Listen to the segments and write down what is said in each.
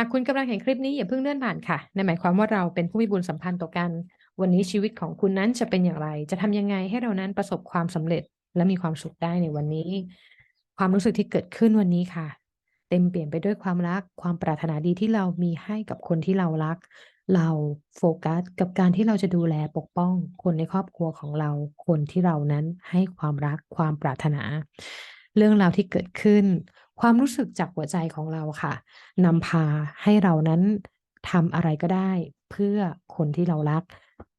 ากคุณกำลังเห็นคลิปนี้อย่าเพิ่งเลื่อนผ่านค่ะนั่นหมายความว่าเราเป็นผู้มีบุญสัมพันธ์ต่อกัน วันนี้ชีวิตของคุณนั้นจะเป็นอย่างไร จะทำยังไงให้เรานั้นประสบความสำเร็จและมีความสุขได้ในวันนี้ ความรู้สึกที่เกิดขึ้นวันนี้ค่ะ เต็มเปลี่ยนไปด้วยความรัก ความปรารถนาดีที่เรามีให้กับคนที่เรารัก เราโฟกัสกับการที่เราจะดูแลปกป้อง คนในครอบครัวของเรา คนที่เรานั้นให้ความรักความปรารถนา เรื่องราวที่เกิดขึ้น ความรู้สึกจากหัวใจของเราค่ะนำพาให้เรานั้นทำอะไรก็ได้ เพื่อคนที่เรารัก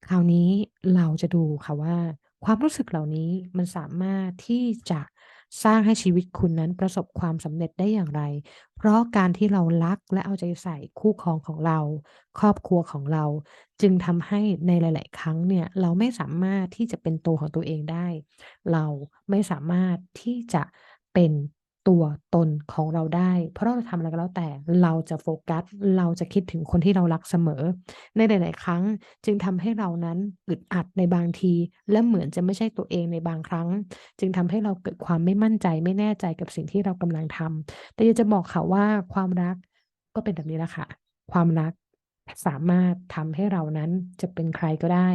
คราวนี้เราจะดูค่ะว่า ความรู้สึกเหล่านี้มันสามารถที่จะสร้างให้ชีวิตคุณนั้นประสบความสำเร็จได้อย่างไร เพราะการที่เรารักและเอาใจใส่คู่ครองของเรา ครอบครัวของเรา จึงทำให้ในหลาย ๆ ครั้งเนี่ยเราไม่สามารถที่จะเป็นตัวของตัวเองได้ เราไม่สามารถที่จะเป็น ตัวตนของเราได้ เพราะเราทำอะไรก็แล้วแต่เราจะโฟกัส เราจะคิดถึงคนที่เรารักเสมอ ในหลาย ๆ ครั้งจึงทำให้เรานั้นอึดอัดในบางที และเหมือนจะไม่ใช่ตัวเองในบางครั้ง จึงทำให้เราเกิดความไม่มั่นใจไม่แน่ใจกับสิ่งที่เรากำลังทำแต่อยากจะบอกค่ะว่าความรักก็เป็นแบบนี้แหละค่ะ ความรักสามารถทำให้เรานั้นจะเป็นใครก็ได้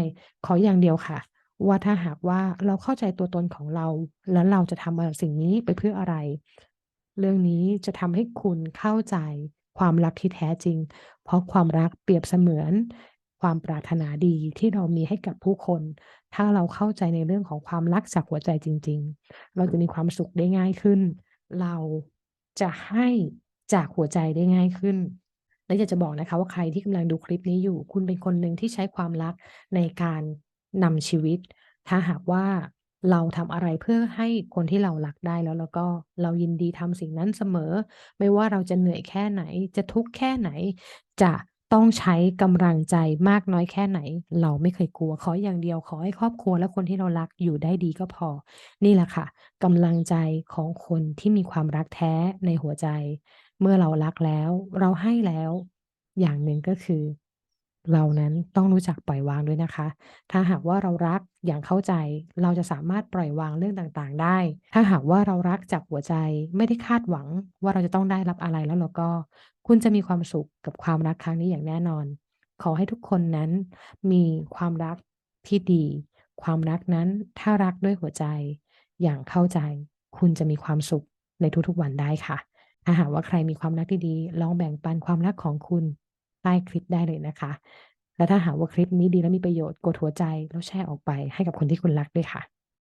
ขออย่างเดียวค่ะ ว่าถ้าหากว่าเราเข้าใจตัวตนของเรา แล้วเราจะทำอ่าสิ่งนี้ไปเพื่ออะไร เรื่องนี้จะทำให้คุณเข้าใจความรักที่แท้จริง เพราะความรักเปรียบเสมือน ความปรารถนาดีที่เรามีให้กับผู้คน ถ้าเราเข้าใจในเรื่องของความรักจากหัวใจจริง ๆ เราจะมีความสุขได้ง่ายขึ้น เราจะให้จากหัวใจได้ง่ายขึ้นและอยากจะบอกนะคะว่าใครที่กำลังดูคลิปนี้อยู่ คุณเป็นคนหนึ่งที่ใช้ความรักในการ นำชีวิต ถ้าหากว่าเราทำอะไรเพื่อให้คนที่เรารักได้แล้วแล้วก็เรายินดีทำสิ่งนั้นเสมอ ไม่ว่าเราจะเหนื่อยแค่ไหน จะทุกข์แค่ไหน จะต้องใช้กำลังใจมากน้อยแค่ไหน เราไม่เคยกลัวขออย่างเดียวขอให้ครอบครัวและคนที่เรารักอยู่ได้ดีก็พอ นี่แหละค่ะกำลังใจของคนที่มีความรักแท้ในหัวใจ เมื่อเรารักแล้ว เราให้แล้ว อย่างหนึ่งก็คือ เรานั้นต้องรู้จักปล่อยวางด้วยนะคะ ถ้าหากว่าเรารักอย่างเข้าใจ เราจะสามารถปล่อยวางเรื่องต่างๆ ได้ ถ้าหากว่าเรารักจากหัวใจไม่ได้คาดหวังว่าเราจะต้องได้รับอะไรแล้วเราก็ คุณจะมีความสุขกับความรักครั้งนี้อย่างแน่นอน ขอให้ทุกคนนั้นมีความรักที่ดี ความรักนั้นถ้ารักด้วยหัวใจ อย่างเข้าใจ คุณจะมีความสุขในทุกๆวันได้ค่ะถ้าหากว่าใครมีความรักที่ดีลองแบ่งปันความรักของคุณ ใต้คลิปได้เลยนะคะ และถ้าหากว่าคลิปนี้ดีและมีประโยชน์กดหัวใจแล้วแชร์ออกไปให้กับคนที่คุณรักด้วยค่ะ